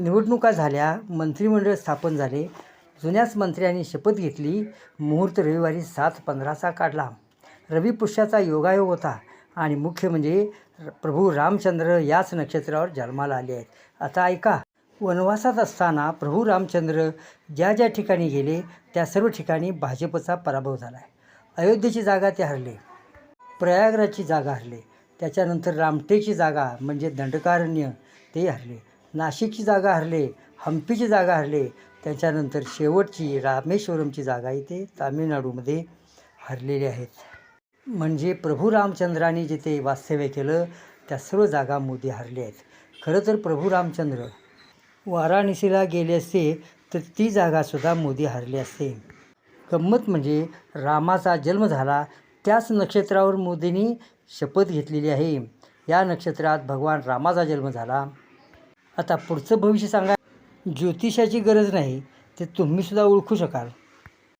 निवडणुका झाल्या मंत्रिमंडळ स्थापन झाले जुन्याच मंत्र्यांनी शपथ घेतली मुहूर्त रविवारी सात पंधराचा काढला. रवी पुष्याचा योगायोग होता आणि मुख्य म्हणजे प्रभू रामचंद्र याच नक्षत्रावर जन्माला आले आहेत. आता ऐका वनवासात असताना प्रभू रामचंद्र ज्या ज्या ठिकाणी गेले त्या सर्व ठिकाणी भाजपचा पराभव झाला आहे अयोध्येची जागा ते हरले प्रयागराजची जागा हरले त्याच्यानंतर रामटेची जागा म्हणजे दंडकारण्य ते हरले. नाशिकची जागा हरले हम्पीची जागा हरले त्याच्यानंतर शेवटची रामेश्वरमची जागा इथे तामिळनाडूमध्ये हरलेली आहेत. म्हणजे प्रभू रामचंद्राने जिथे वास्तव्य केलं त्या सर्व जागा मोदी हरले आहेत. खरं तर प्रभू रामचंद्र वाराणसीला गेले असते तर ती जागासुद्धा मोदी हरली असते. गंमत म्हणजे रामाचा जन्म झाला त्याच नक्षत्रावर मोदींनी शपथ घेतलेली आहे. या नक्षत्रात भगवान रामाचा जन्म झाला. आता पुढचं भविष्य सांगा. ज्योतिषाची गरज नाही ते तुम्हीसुद्धा ओळखू शकाल.